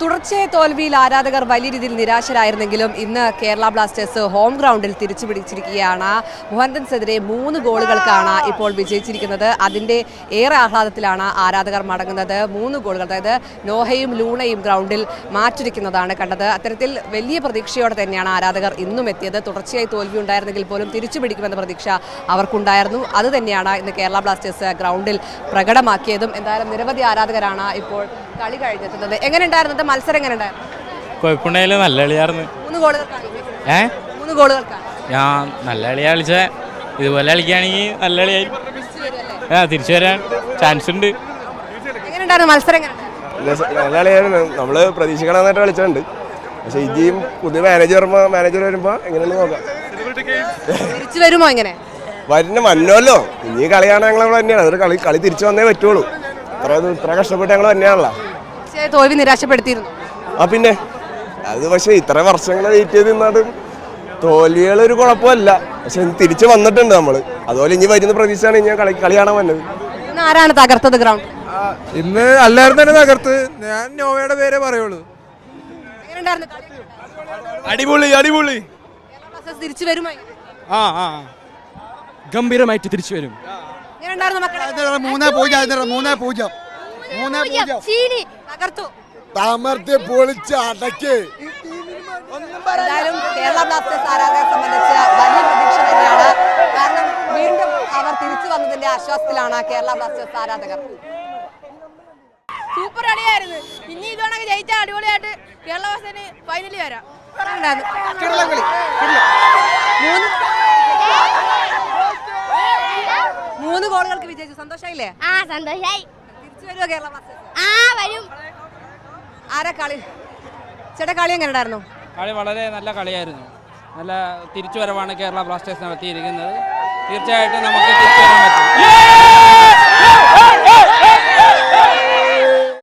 തുടർച്ചയായ തോൽവിയിൽ ആരാധകർ വലിയ രീതിയിൽ നിരാശരായിരുന്നെങ്കിലും ഇന്ന് കേരള ബ്ലാസ്റ്റേഴ്സ് ഹോം ഗ്രൗണ്ടിൽ തിരിച്ചു പിടിച്ചിരിക്കുകയാണ് മോഹൻദൻസെതിരെ മൂന്ന് ഗോളുകൾക്കാണ് ഇപ്പോൾ വിജയിച്ചിരിക്കുന്നത്. അതിന്റെ ഏറെ ആഹ്ലാദത്തിലാണ് ആരാധകർ മടങ്ങുന്നത്. മൂന്ന് ഗോളുകൾ അതായത് നോഹയും ലൂണയും ഗ്രൗണ്ടിൽ മാറ്റിരിക്കുന്നതാണ് കണ്ടത്. അത്തരത്തിൽ വലിയ പ്രതീക്ഷയോടെ തന്നെയാണ് ആരാധകർ ഇന്നും എത്തിയത്. തുടർച്ചയായി തോൽവി ഉണ്ടായിരുന്നെങ്കിൽ പോലും തിരിച്ചു പിടിക്കുമെന്ന പ്രതീക്ഷ അവർക്കുണ്ടായിരുന്നു. അത് തന്നെയാണ് ഇന്ന് കേരള ബ്ലാസ്റ്റേഴ്സ് ഗ്രൗണ്ടിൽ പ്രകടമാക്കിയതും. എന്തായാലും നിരവധി ആരാധകരാണ് ഇപ്പോൾ കളി കഴിഞ്ഞെത്തുന്നത് എങ്ങനെ ഉണ്ടായിരുന്നത് മത്സരം എങ്ങനെ ഉണ്ടായിരുന്നു? നല്ല കളിയായിരുന്നു. മൂന്ന് ഗോളുകൾക്കാണ് വിജയിച്ചത്. ഏ? മൂന്ന് ഗോളുകൾക്കാണ് ഞാൻ നല്ല കളിയാ കളിച്ച. ഇതുപോലെ കളിക്കുകയാണെങ്കിൽ നല്ല കളിയായി ആ തിരിച്ചു വരാൻ ചാൻസ് ഉണ്ട്. നമ്മൾ പ്രതീക്ഷിക്കണമെന്നായിട്ട് കളിച്ചിട്ടുണ്ട്. പക്ഷെ ഇജിയും പുതിയ മാനേജർ മാനേജർ വരുമ്പോ എങ്ങനെയാണെന്ന് നോക്കാം. തിരിച്ചു വരുമോ ഇങ്ങനെ? വരുന്ന മന്നല്ലോ ഇനി കളിയാണ് ഞങ്ങൾ അവിടെ തന്നെയാണ്. അതൊരു കളി കളി തിരിച്ചു വന്നേ പറ്റുള്ളൂ. ഇത്ര ഇത്ര കഷ്ടപ്പെട്ട് ഞങ്ങൾ തന്നെയാണല്ലോ. തോൽവി നിരാശപ്പെടുത്തിയിരുന്നു. ആ പിന്നെ? അത് പക്ഷേ ഇത്ര വർഷങ്ങളെ വെയിറ്റ് ചെയ്ത് നിന്നാലും തോൽവികൾ ഒരു കുഴപ്പമല്ല. പക്ഷെ തിരിച്ചു വന്നിട്ടുണ്ട് നമ്മൾ അതുപോലെ ഇനി വരുന്ന പ്രതീക്ഷയാണ് ഞാൻ കളി കളി കാണാൻ വന്നത്. ഇന്ന് ആരാണ് തകർത്തത് ഗ്രൗണ്ട് ഇന്ന് എല്ലാവരും തന്നെ തകർത്ത്. ഞാൻ നോവയുടെ പേരെ പറയുള്ളൂ? അടിപൊളി അടിപൊളി. തിരിച്ചു വരുമോ ആ ആ ഗംഭീരമായിട്ട് തിരിച്ചു വരും. എങ്ങനെ ഉണ്ടായിരുന്നു മക്കളെ? മൂന്നേ പൂജ്യം അതിന്റെ മൂന്നേ പൂജ്യം. മൂന്നേ പൂജ്യം. തകർത്തു. താമർത്തി പൊളിച്ച് അടക്ക്. എന്തായാലും കേരള ബ്ലാസ്റ്റേഴ്സ് ആരാധകരെ സംബന്ധിച്ച് വലിയ പ്രതീക്ഷ തന്നെയാണ്. കാരണം വീണ്ടും അവർ തിരിച്ചു വന്നതിന്റെ ആശ്വാസത്തിലാണ് കേരള ബ്ലാസ്റ്റേഴ്സ് ആരാധകർ. സൂപ്പർ കളിയായിരുന്നു ഇനി ഇതോണൊക്കെ ജയിച്ചാൽ അടിപൊളിയായിട്ട് കേരള ബ്ലാസ്റ്റേഴ്സിന് ഫൈനലിൽ വരാം. മൂന്ന്. മൂന്ന് ഗോളുകൾക്ക് വിജയിച്ചു. സന്തോഷായില്ലേ? ആ സന്തോഷായി. തിരിച്ചു കേരള ബ്ലാസ്റ്റേഴ്സ് ആ വരും. ആരാ കളി? ചേട്ടാ കളി എങ്ങനെ ഉണ്ടായിരുന്നു? കളി വളരെ നല്ല കളിയായിരുന്നു. നല്ല തിരിച്ചുവരവാണ് കേരള ബ്ലാസ്റ്റേഴ്സ് നടത്തിയിരിക്കുന്നത് തീർച്ചയായിട്ടും നമുക്ക് തിരിച്ചു വരാൻ പറ്റും.